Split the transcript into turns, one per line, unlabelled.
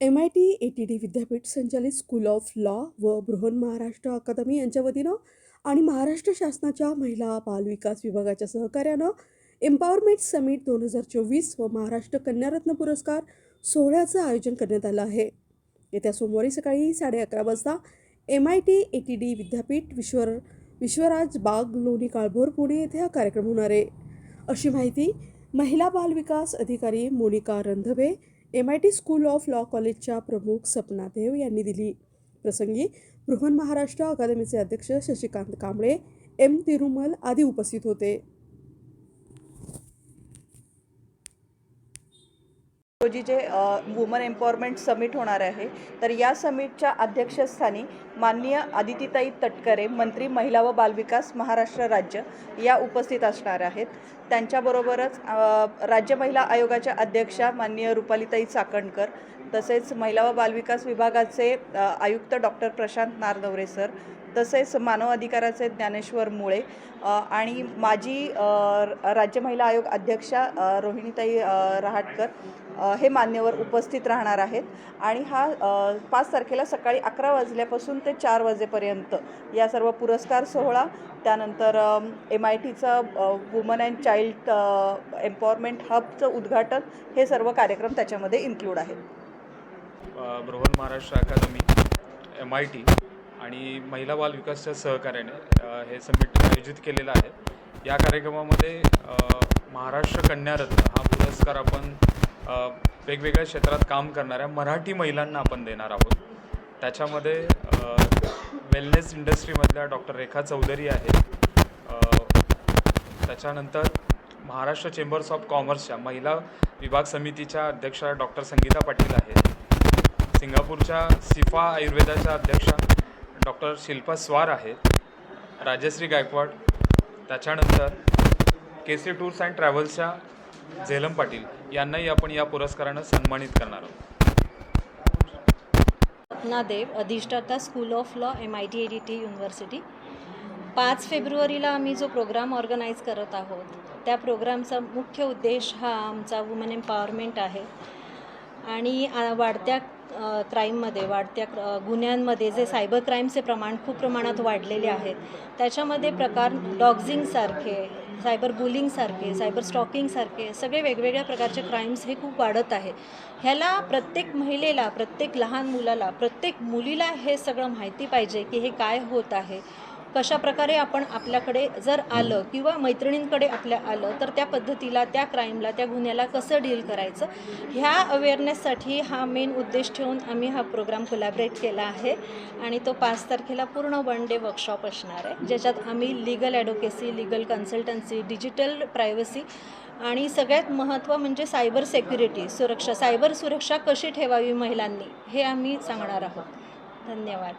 M I T A T D विद्यापीठ संचालित school of law व बृहन महाराष्ट्र अकादमी यांच्या वतीनं आणि महाराष्ट्र शासनाच्या महिला बालविकास विभागाच्या सहकार्यानं एम्पॉवरमेंट समिट दोन हजार चोवीस व महाराष्ट्र कन्यारत्न पुरस्कार सोहळ्याचं आयोजन करण्यात आलं आहे. येत्या सोमवारी सकाळी साडे अकरा वाजता M I T A T D विद्यापीठ विश्वर विश्वराज बाग लोणी काळभोर पुणे येथे हा कार्यक्रम होणार आहे. अशी माहिती महिला बालविकास अधिकारी Monika Randhave M I T school of law कॉलेजच्या प्रमुख सपना देव यांनी दिली. प्रसंगी बृहन महाराष्ट्र अकादमीचे अध्यक्ष शशिकांत कांबळे एम तिरुमल आदी उपस्थित होते.
रोजी जे वुमन एम्पॉवरमेंट समिट होणार आहे तर या समिटच्या अध्यक्षस्थानी माननीय आदितीताई तटकरे मंत्री महिला व बालविकास महाराष्ट्र राज्य या उपस्थित असणार आहेत. त्यांच्याबरोबरच राज्य महिला आयोगाच्या अध्यक्षा माननीय रुपालीताई चाकणकर तसेच महिला व बालविकास विभागाचे आयुक्त डॉक्टर प्रशांत नारनवरे सर तसेच मानव अधिकाराचे ज्ञानेश्वर मुळे आणि माजी राज्य महिला आयोग अध्यक्षा रोहिणीताई रहाटकर हे मान्यवर उपस्थित राहणार आहेत. आणि हा पाच तारखेला सकाळी अकरा वाजल्यापासून ते चार वाजेपर्यंत या सर्व पुरस्कार सोहळा त्यानंतर एम आय टीचं वुमन अँड चाइल्ड एम्पॉवरमेंट हबचं उद्घाटन हे सर्व कार्यक्रम त्याच्यामध्ये इन्क्लूड आहेत.
Brihan Maharashtra academy M I T आणि महिला बाल विकासच्या सहकार्याने हे समिट आयोजित केलेलं आहे. या कार्यक्रमामध्ये महाराष्ट्र कन्यारत्न हा पुरस्कार आपण वेगवेगळ्या क्षेत्रात काम करणाऱ्या मराठी महिलांना आपण देणार आहोत. त्याच्यामध्ये वेलनेस इंडस्ट्रीमधल्या डॉक्टर रेखा चौधरी आहेत. त्याच्यानंतर महाराष्ट्र चेंबर्स ऑफ कॉमर्सच्या महिला विभाग समितीच्या अध्यक्षा डॉक्टर संगीता पाटील आहेत. सिंगापूरच्या सिफा आयुर्वेदाच्या अध्यक्षा डॉक्टर शिल्पा स्वार आहेत. राजश्री गायकवाड. त्याच्यानंतर के सी टूर्स अँड ट्रॅव्हल्सच्या झेलम पाटील यांनाही आपण या पुरस्कारानं सन्मानित करणार आहोत.
देव अधिष्ठाता school of law M I T A D T university पाच फेब्रुवारीला आम्ही जो प्रोग्राम ऑर्गनाईज करत आहोत त्या प्रोग्रामचा मुख्य उद्देश हा आमचा वुमन एम्पॉवरमेंट आहे. आणि वाढत्या क्राईममध्ये वाढत्या गुन्ह्यांमध्ये जे सायबर क्राईमचे प्रमाण खूप प्रमाणात वाढलेले आहेत त्याच्यामध्ये प्रकार डॉग्झिंगसारखे सायबर बुलिंगसारखे सायबर स्टॉकिंगसारखे सगळे वेगवेगळ्या प्रकारचे क्राईम्स हे खूप वाढत आहे. ह्याला प्रत्येक महिलेला प्रत्येक लहान मुलाला प्रत्येक मुलीला हे सगळं माहिती पाहिजे की हे काय होत आहे. कशा प्रकारे आपण आपल्याकडे जर आलं किंवा मैत्रिणींकडे आपल्या आलं तर त्या पद्धतीला त्या क्राईमला त्या गुन्ह्याला कसं डील करायचं? ह्या अवेअरनेससाठी हा मेन उद्देश ठेवून आम्ही हा प्रोग्राम कोलॅबरेट केला आहे आणि तो पाच तारखेला पूर्ण वन डे वर्कशॉप असणार आहे ज्याच्यात आम्ही legal advocacy legal consultancy digital privacy आणि सगळ्यात महत्त्व म्हणजे सायबर सेक्युरिटी सुरक्षा. सायबर सुरक्षा कशी ठेवावी महिलांनी हे आम्ही सांगणार आहोत. धन्यवाद.